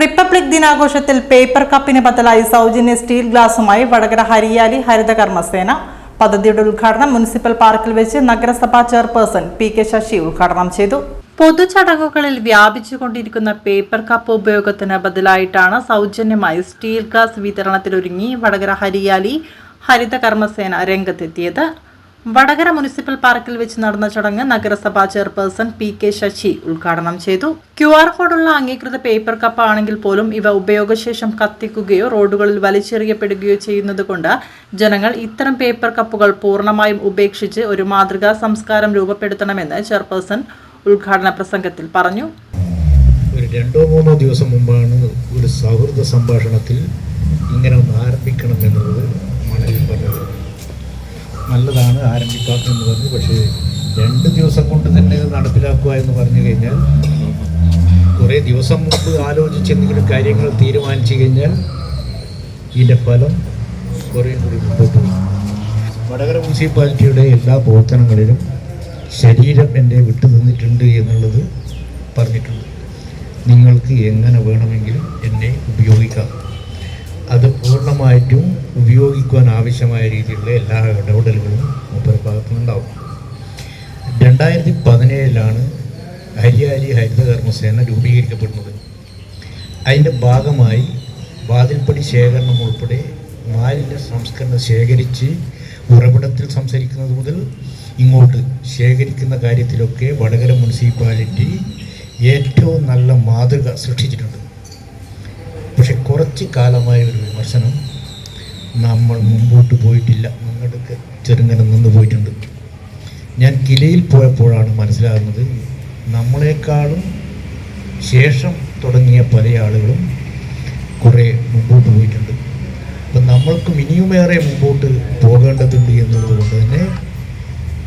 Republic ദിനാഘോഷത്തിൽ paper കപ്പിന് ബദലായി സൗജന്യ സ്റ്റീൽ ഗ്ലാസുമായി വടകര ഹരിയാലി ഹരിതകർമ്മസേന. പദ്ധതിയുടെ ഉദ്ഘാടനം മുനിസിപ്പൽ പാർക്കിൽ വെച്ച് നഗരസഭാ ചെയർപേഴ്സൺ പി കെ ശശി ഉദ്ഘാടനം ചെയ്തു. പൊതുചടങ്ങുകളിൽ വ്യാപിച്ചുകൊണ്ടിരിക്കുന്ന പേപ്പർ കപ്പ് ഉപയോഗത്തിന് ബദലായിട്ടാണ് സൗജന്യമായി സ്റ്റീൽ ഗ്ലാസ് വിതരണത്തിലൊരുങ്ങി വടകര ഹരിയാലി ഹരിതകർമ്മസേന രംഗത്തെത്തിയത്. വടകര മുനിസിപ്പൽ പാർക്കിൽ വെച്ച് നടന്ന ചടങ്ങ് നഗരസഭാ ചെയർപേഴ്സൺ പി കെ ശശി ഉദ്ഘാടനം ചെയ്തു. ക്യു ആർ കോഡുള്ള അംഗീകൃത പേപ്പർ കപ്പ് ആണെങ്കിൽ പോലും ഇവ ഉപയോഗശേഷം കത്തിക്കുകയോ റോഡുകളിൽ വലിച്ചെറിയപ്പെടുകയോ ചെയ്യുന്നത് കൊണ്ട് ജനങ്ങൾ ഇത്തരം പേപ്പർ കപ്പുകൾ പൂർണമായും ഉപേക്ഷിച്ച് ഒരു മാതൃകാ സംസ്കാരം രൂപപ്പെടുത്തണമെന്ന് ചെയർപേഴ്സൺ ഉദ്ഘാടന പ്രസംഗത്തിൽ പറഞ്ഞു. ഒരു രണ്ടോ മൂന്നോ ദിവസം മുമ്പാണ് ഒരു സൗഹൃദ സംഭാഷണത്തിൽ ഇങ്ങനെ ഒന്ന് ആരംഭിക്കണം എന്നുള്ളത് പറഞ്ഞത്. നല്ലതാണ് ആരംഭിക്കാം എന്ന് പറഞ്ഞു. പക്ഷേ രണ്ട് ദിവസം കൊണ്ട് തന്നെ ഇത് നടപ്പിലാക്കുക എന്ന് പറഞ്ഞു കഴിഞ്ഞാൽ കുറേ ദിവസം മുമ്പ് ആലോചിച്ച് എന്തെങ്കിലും കാര്യങ്ങൾ തീരുമാനിച്ചു കഴിഞ്ഞാൽ ഇതിന്റെ ഫലം കുറേ കൂടി മുമ്പോട്ട് പോകും വടകര മുനിസിപ്പാലിറ്റിയുടെ എല്ലാ പ്രവർത്തനങ്ങളിലും ശരീരം എന്റെ വിട്ടു നിന്നിട്ടുണ്ട് എന്നുള്ളത് പറഞ്ഞിട്ടുണ്ട്. നിങ്ങൾക്ക് എങ്ങനെ വേണമെങ്കിലും എന്നെ ഉപയോഗിക്കാം പൂർണമായിട്ടും ഉപയോഗിക്കുവാൻ ആവശ്യമായ രീതിയിലുള്ള എല്ലാ ഇടപെടലുകളും മൂപ്പര ഭാഗത്തുനിന്നുണ്ടാവും. രണ്ടായിരത്തി പതിനേഴിലാണ് ഹരിയാലി ഹരിതകർമ്മസേന രൂപീകരിക്കപ്പെടുന്നത്. അതിന്റെ ഭാഗമായി വാതിൽപ്പടി ശേഖരണം ഉൾപ്പെടെ മാലിന്യ സംസ്കരണം ശേഖരിച്ച് ഉറവിടത്തിൽ സംസാരിക്കുന്നത് മുതൽ ഇങ്ങോട്ട് ശേഖരിക്കുന്ന കാര്യത്തിലൊക്കെ വടകര മുനിസിപ്പാലിറ്റി ഏറ്റവും നല്ല മാതൃക സൃഷ്ടിച്ചിട്ടുണ്ട്. പക്ഷെ കുറച്ച് കാലമായ ഒരു വിമർശനം നമ്മൾ മുമ്പോട്ട് പോയിട്ടില്ല. നിങ്ങളുടെ ചെറുങ്ങനെ നിന്ന് പോയിട്ടുണ്ട്. ഞാൻ കിലയിൽ പോയപ്പോഴാണ് മനസ്സിലാകുന്നത് നമ്മളെക്കാളും ശേഷം തുടങ്ങിയ പല ആളുകളും കുറേ മുമ്പോട്ട് പോയിട്ടുണ്ട്. അപ്പം നമ്മൾക്കും ഇനിയുമേറെ മുമ്പോട്ട് പോകേണ്ടതുണ്ട് എന്നുള്ളത് കൊണ്ട് തന്നെ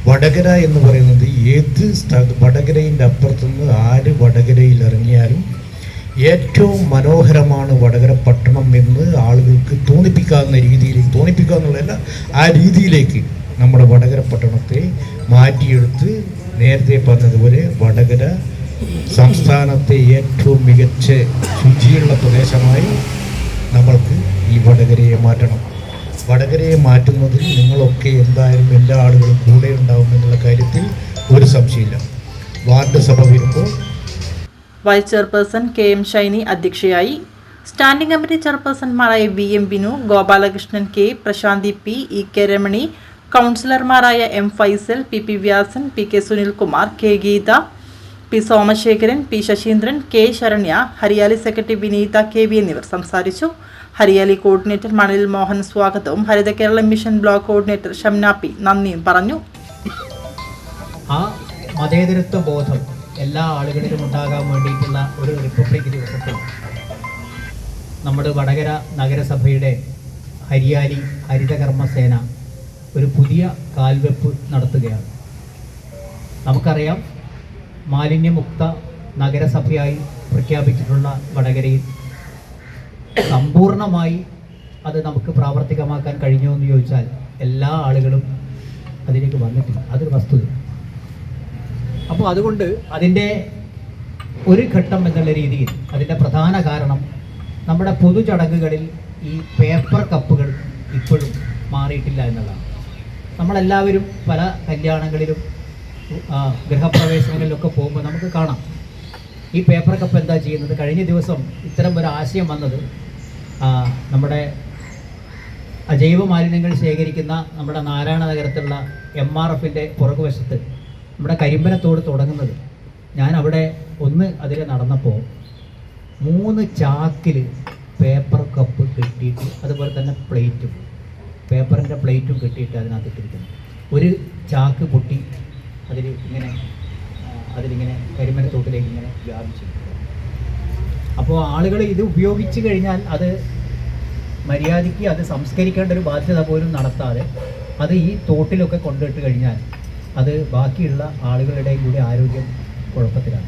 വടകര എന്ന് പറയുന്നത് ഏത് സ്ഥ വടകരയിന്റെ അപ്പുറത്തുനിന്ന് ആര് വടകരയിൽ ഇറങ്ങിയാലും ഏറ്റവും മനോഹരമാണ് വടകര പട്ടണം എന്ന് ആളുകൾക്ക് തോന്നിപ്പിക്കാവുന്ന രീതിയിലേക്ക് തോന്നിപ്പിക്കുക എന്നുള്ളതല്ല ആ രീതിയിലേക്ക് നമ്മുടെ വടകര പട്ടണത്തെ മാറ്റിയെടുത്ത് നേരത്തെ പറഞ്ഞതുപോലെ വടകര സംസ്ഥാനത്തെ ഏറ്റവും മികച്ച ശുചിയുള്ള പ്രദേശമായി നമ്മൾക്ക് ഈ വടകരയെ മാറ്റണം. വടകരയെ മാറ്റുന്നതിൽ നിങ്ങളൊക്കെ എന്തായാലും എല്ലാ ആളുകളും കൂടെ ഉണ്ടാവും എന്നുള്ള കാര്യത്തിൽ ഒരു സംശയമില്ല. വാർഡ് സഭ വരുമ്പോൾ vice chairperson K M Shiny അധ്യക്ഷയായി. Standing committee ചെയർപേഴ്സൺമാരായ V M Binu Gopalakrishnan K Prashanthi P E K Ramani കൗൺസിലർമാരായ M Faisal P P Vyasan P K Sunilkumar K Geetha P Somasekharan P Sasheendran K Saranya Hariyali secretary Vineetha K V എന്നിവർ സംസാരിച്ചു. Hariyali coordinator മണലിൽ മോഹൻ സ്വാഗതവും. Haritha Kerala mission block coordinator Shamna P നന്ദിയും പറഞ്ഞു. ആ മതേതരത്വ ബോധം എല്ലാ ആളുകളിലും ഉണ്ടാകാൻ വേണ്ടിയിട്ടുള്ള ഒരു റിപ്പബ്ലിക് ദിവസത്തിൽ നമ്മുടെ വടകര നഗരസഭയുടെ ഹരിയാലി ഹരിതകർമ്മസേന ഒരു പുതിയ കാൽവെപ്പ് നടത്തുകയാണ്. നമുക്കറിയാം മാലിന്യമുക്ത നഗരസഭയായി പ്രഖ്യാപിച്ചിട്ടുള്ള വടകരയിൽ സമ്പൂർണമായി അത് നമുക്ക് പ്രാവർത്തികമാക്കാൻ കഴിഞ്ഞോ എന്ന് ചോദിച്ചാൽ എല്ലാ ആളുകളും അതിലേക്ക് വന്നിട്ടില്ല. അതൊരു വസ്തുത. അപ്പോൾ അതുകൊണ്ട് അതിന്റെ ഒരു ഘട്ടം എന്നുള്ള രീതിയിൽ അതിന്റെ പ്രധാന കാരണം നമ്മുടെ പൊതുചടങ്ങുകളിൽ ഈ പേപ്പർ കപ്പുകൾ ഇപ്പോഴും മാറിയിട്ടില്ല എന്നുള്ളതാണ്. നമ്മളെല്ലാവരും പല കല്യാണങ്ങളിലും ഗൃഹപ്രവേശനങ്ങളിലൊക്കെ പോകുമ്പോൾ നമുക്ക് കാണാം. ഈ പേപ്പർ കപ്പ് എന്താ ചെയ്യുന്നത്? കഴിഞ്ഞ ദിവസം ഇത്തരം ഒരു ആശയം വന്നത് നമ്മുടെ അജൈവ മാലിന്യങ്ങൾ ശേഖരിക്കുന്ന നമ്മുടെ നാരായണ നഗരത്തിലുള്ള എം ആർ എഫിന്റെ പുറകുവശത്ത് നമ്മുടെ കരിമ്പനത്തോട് തുടങ്ങുന്നത്. ഞാൻ അവിടെ ഒന്ന് അതിൽ നടന്നപ്പോൾ മൂന്ന് ചാക്കിൽ പേപ്പർ കപ്പ് കെട്ടിയിട്ട് അതുപോലെ തന്നെ പ്ലേറ്റും പേപ്പറിന്റെ പ്ലേറ്റും കെട്ടിയിട്ട് അതിനകത്ത് ഇട്ടിരിക്കുന്നു ഒരു ചാക്ക് പൊട്ടി അതിൽ ഇങ്ങനെ അതിലിങ്ങനെ കരിമ്പനത്തോട്ടിലേക്ക് ഇങ്ങനെ വ്യാപിച്ചു അപ്പോൾ ആളുകൾ ഇത് ഉപയോഗിച്ച് കഴിഞ്ഞാൽ അത് മര്യാദയ്ക്ക് അത് സംസ്കരിക്കേണ്ട ഒരു ബാധ്യത പോലും നടത്താതെ അത് ഈ തോട്ടിലൊക്കെ കൊണ്ടിട്ട് കഴിഞ്ഞാൽ അത് ബാക്കിയുള്ള ആളുകളുടെയും കൂടി ആരോഗ്യം കുഴപ്പത്തിലാണ്.